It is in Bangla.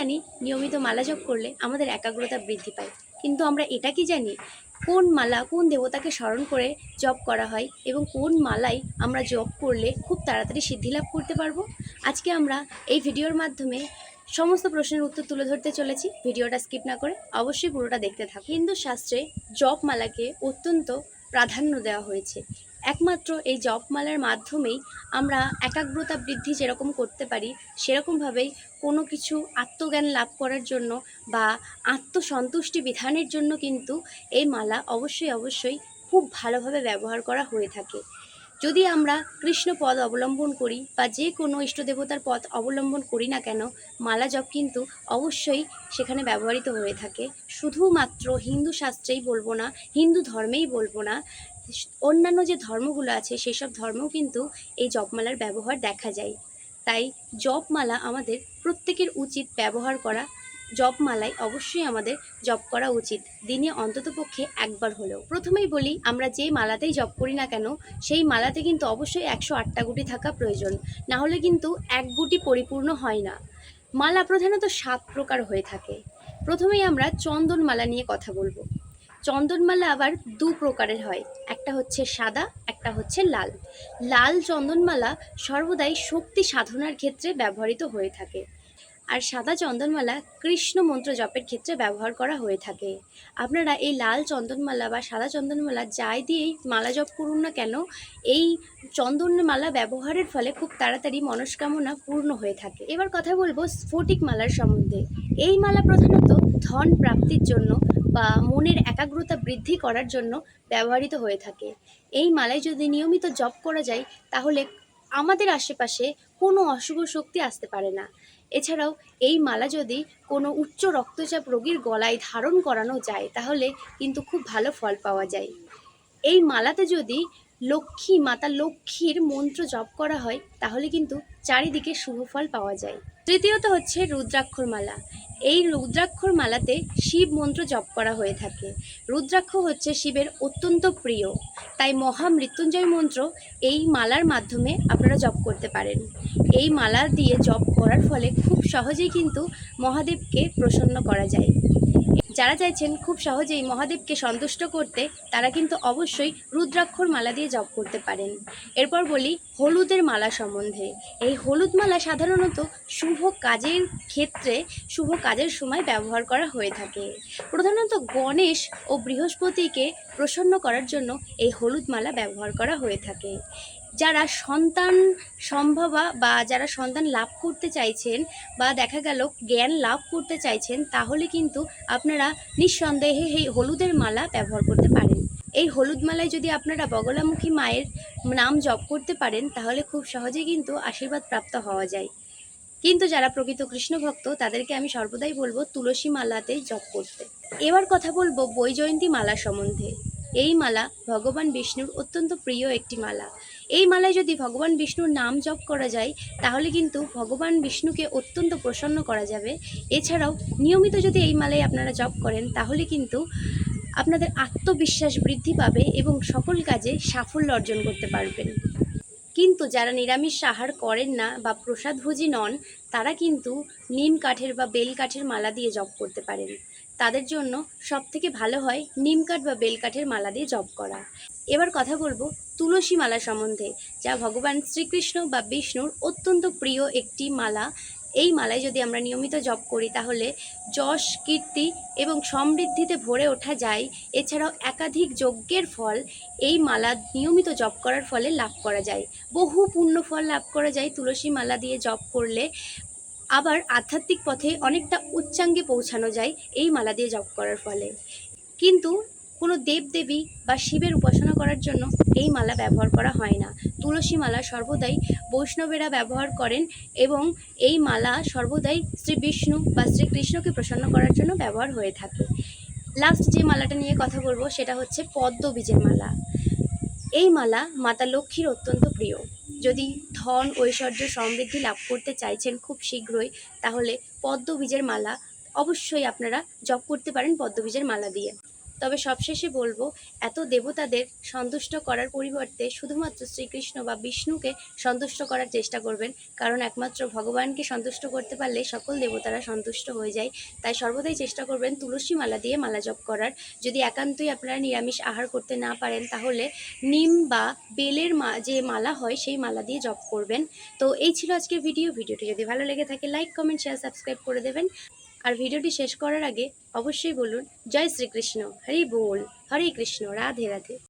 জানি নিয়মিত মালা জপ করলে আমাদের একাগ্রতা বৃদ্ধি পায়। কিন্তু আমরা এটা কি জানি? কোন মালা কোন দেবতাকে স্মরণ করে জপ করা হয় এবং কোন মালাই আমরা জপ করলে খুব তাড়াতাড়ি সিদ্ধি লাভ করতে পারব? আজকে আমরা এই ভিডিওর মাধ্যমে সমস্ত প্রশ্নের উত্তর তুলে ধরতে চলেছি। ভিডিওটা স্কিপ না করে অবশ্যই পুরোটা দেখতে থাকুন। হিন্দু শাস্ত্রে জপ মালাকে অত্যন্ত প্রাধান্য দেওয়া হয়েছে। একমাত্র এই জপমালার মাধ্যমেই আমরা একাগ্রতা বৃদ্ধি যেরকম করতে পারি, সেরকমভাবেই কোনো কিছু আত্মজ্ঞান লাভ করার জন্য বা আত্মসন্তুষ্টি বিধানের জন্য কিন্তু এই মালা অবশ্যই অবশ্যই খুব ভালোভাবে ব্যবহার করা হয়ে থাকে। যদি আমরা কৃষ্ণ পদ অবলম্বন করি বা যে কোনো ইষ্টদেবতার পথ অবলম্বন করি না কেন, মালা জপ কিন্তু অবশ্যই সেখানে ব্যবহৃত হয়ে থাকে। শুধুমাত্র হিন্দু শাস্ত্রেই বলব না, হিন্দু ধর্মেই বলব না অন্যান্য যে ধর্মগুলো আছে, সেসব ধর্মেও কিন্তু এই জপমালার ব্যবহার দেখা যায়। তাই জপমালা আমাদের প্রত্যেকের উচিত ব্যবহার করা। জপমালায় অবশ্যই আমাদের জপ করা উচিত। দিনে অন্ততপক্ষে একবার হলেও। প্রথমেই বলি, আমরা যে মালাতেই জপ করি না কেন, সেই মালাতে কিন্তু অবশ্যই একশো আটটা গুটি থাকা প্রয়োজন। না হলে কিন্তু এক গুটি পরিপূর্ণ হয় না। মালা প্রধানত সাত প্রকার হয়ে থাকে। প্রথমেই আমরা চন্দন মালা নিয়ে কথা বলব। চন্দনমালা আবার দু প্রকারের হয়। একটা হচ্ছে সাদা, একটা হচ্ছে লাল। লাল চন্দনমালা সর্বদাই শক্তি সাধনার ক্ষেত্রে ব্যবহৃত হয়ে থাকে। আর সাদা চন্দনমালা কৃষ্ণ মন্ত্র জপের ক্ষেত্রে ব্যবহার করা হয়ে থাকে। আপনারা এই লাল চন্দনমালা বা সাদা চন্দনমালা যাই দিয়েই মালা জপ করুন না কেন, এই চন্দনমালা ব্যবহারের ফলে খুব তাড়াতাড়ি মনস্কামনা পূর্ণ হয়ে থাকে। এবার কথা বলব স্ফটিক মালার সম্বন্ধে। এই মালা প্রধানত ধন প্রাপ্তির জন্য বা মনের একাগ্রতা বৃদ্ধি করার জন্য ব্যবহৃত হয়ে থাকে। এই মালায় যদি নিয়মিত জপ করা যায়, তাহলে আমাদের আশেপাশে কোনো অশুভ শক্তি আসতে পারে না। এছাড়াও এই মালা যদি কোনো উচ্চ রক্তচাপ রোগীর গলায় ধারণ করানো যায়, তাহলে কিন্তু খুব ভালো ফল পাওয়া যায়। এই মালাতে যদি লক্ষ্মী, মাতা লক্ষ্মীর মন্ত্র জপ করা হয়, তাহলে কিন্তু চারিদিকে শুভ ফল পাওয়া যায়। তৃতীয়ত হচ্ছে রুদ্রাক্ষর মালা। এই রুদ্রাক্ষর মালাতে শিব মন্ত্র জপ করা হয়ে থাকে। রুদ্রাক্ষ হচ্ছে শিবের অত্যন্ত প্রিয়। তাই মহা মৃত্যুঞ্জয় মন্ত্র এই মালার মাধ্যমে আপনারা জপ করতে পারেন। এই মালা দিয়ে জপ করার ফলে খুব সহজেই কিন্তু মহাদেবকে প্রসন্ন করা যায়। যারা চাইছেন খুব সহজেই মহাদেবকে সন্তুষ্ট করতে, তারা কিন্তু অবশ্যই রুদ্রাক্ষর মালা দিয়ে জপ করতে পারেন। এরপর বলি হলুদের মালা সম্বন্ধে। এই হলুদ মালা সাধারণত শুভ কাজের ক্ষেত্রে শুভ কাজের সময় ব্যবহার করা হয়ে থাকে। প্রধানত গণেশ ও বৃহস্পতিকে প্রসন্ন করার জন্য এই হলুদ মালা ব্যবহার করা হয়ে থাকে। যারা সন্তান সম্ভবা বা যারা সন্তান লাভ করতে চাইছেন বা দেখা গেল জ্ঞান লাভ করতে চাইছেন, তাহলে কিন্তু আপনারা নিঃসন্দেহে এই হলুদের মালা ব্যবহার করতে পারেন। এই হলুদ মালায় যদি আপনারা বগলামুখী মায়ের নাম জপ করতে পারেন, তাহলে খুব সহজেই কিন্তু আশীর্বাদ প্রাপ্ত হওয়া যায়। কিন্তু যারা প্রকৃত কৃষ্ণ ভক্ত, তাদেরকে আমি সর্বদাই বলব তুলসী মালাতে জপ করতে। এবার কথা বলব বৈজয়ন্তী মালা সম্বন্ধে। এই মালা ভগবান বিষ্ণুর অত্যন্ত প্রিয় একটি মালা। এই মালায় যদি ভগবান বিষ্ণুর নাম জপ করা যায়, তাহলে কিন্তু ভগবান বিষ্ণুকে অত্যন্ত প্রসন্ন করা যাবে। এছাড়াও নিয়মিত যদি এই মালায় আপনারা জপ করেন, তাহলে কিন্তু আপনাদের আত্মবিশ্বাস বৃদ্ধি পাবে এবং সকল কাজে সাফল্য অর্জন করতে পারবেন। কিন্তু যারা নিরামিষ আহার করেন না বা প্রসাদভোজী নন, তারা কিন্তু নিম কাঠের বা বেল কাঠের মালা দিয়ে জপ করতে পারেন। তাদের জন্য সব থেকে ভালো হয় নিম কাঠ বা বেল কাঠের মালা দিয়ে জপ করা। এবার কথা বলব তুলসী মালা সম্বন্ধে, যা ভগবান শ্রীকৃষ্ণ বা বিষ্ণুর অত্যন্ত প্রিয় একটি মালা। এই মালায় যদি আমরা নিয়মিত জপ করি, তাহলে যশ, কীর্তি এবং সমৃদ্ধিতে ভরে ওঠা যায়। এছাড়াও একাধিক যজ্ঞের ফল এই মালা নিয়মিত জপ করার ফলে লাভ করা যায়। বহু পুণ্য ফল লাভ করা যায় তুলসী মালা দিয়ে জপ করলে। আবার আধ্যাত্মিক পথে অনেকটা উচ্চাঙ্গে পৌঁছানো যায় এই মালা দিয়ে জপ করার ফলে। কিন্তু কোনো দেবদেবী বা শিবের উপাসনা করার জন্য এই মালা ব্যবহার করা হয় না। তুলসী মালা সর্বদাই বৈষ্ণবেরা ব্যবহার করেন এবং এই মালা সর্বদাই শ্রী বিষ্ণু বা শ্রীকৃষ্ণকে প্রসন্ন করার জন্য ব্যবহার হয়ে থাকে। লাস্ট যে মালাটা নিয়ে কথা বলব সেটা হচ্ছে পদ্ম বীজের মালা। এই মালা মাতা লক্ষ্মীর অত্যন্ত প্রিয়। যদি ধন ঐশ্বর্য সমৃদ্ধি লাভ করতে চাইছেন খুব শীঘ্রই, তাহলে পদ্মবীজের মালা অবশ্যই আপনারা জপ করতে পারেন পদ্মবীজের মালা দিয়ে। তবে সবশেষে বলব, এত দেবতাদের সন্তুষ্ট করার পরিবর্তে শুধুমাত্র শ্রীকৃষ্ণ বা বিষ্ণুকে সন্তুষ্ট করার চেষ্টা করবেন। কারণ একমাত্র ভগবানকে সন্তুষ্ট করতে পারলে সকল দেবতারা সন্তুষ্ট হয়ে যায়। তাই সর্বদাই চেষ্টা করবেন তুলসী মালা দিয়ে মালা জপ করার। যদি একান্তই আপনারা নিরামিষ আহার করতে না পারেন, তাহলে নিম বা বেলের মা যে মালা হয়, সেই মালা দিয়ে জপ করবেন। তো এই ছিল আজকের ভিডিও। ভিডিওটি যদি ভালো লেগে থাকে, লাইক, কমেন্ট শেয়ার সাবস্ক্রাইব করে দেবেন। আর ভিডিওটি শেষ করার আগে অবশ্যই বলুন, জয় শ্রীকৃষ্ণ, হরি বোল, হরে কৃষ্ণ, রাধে রাধে।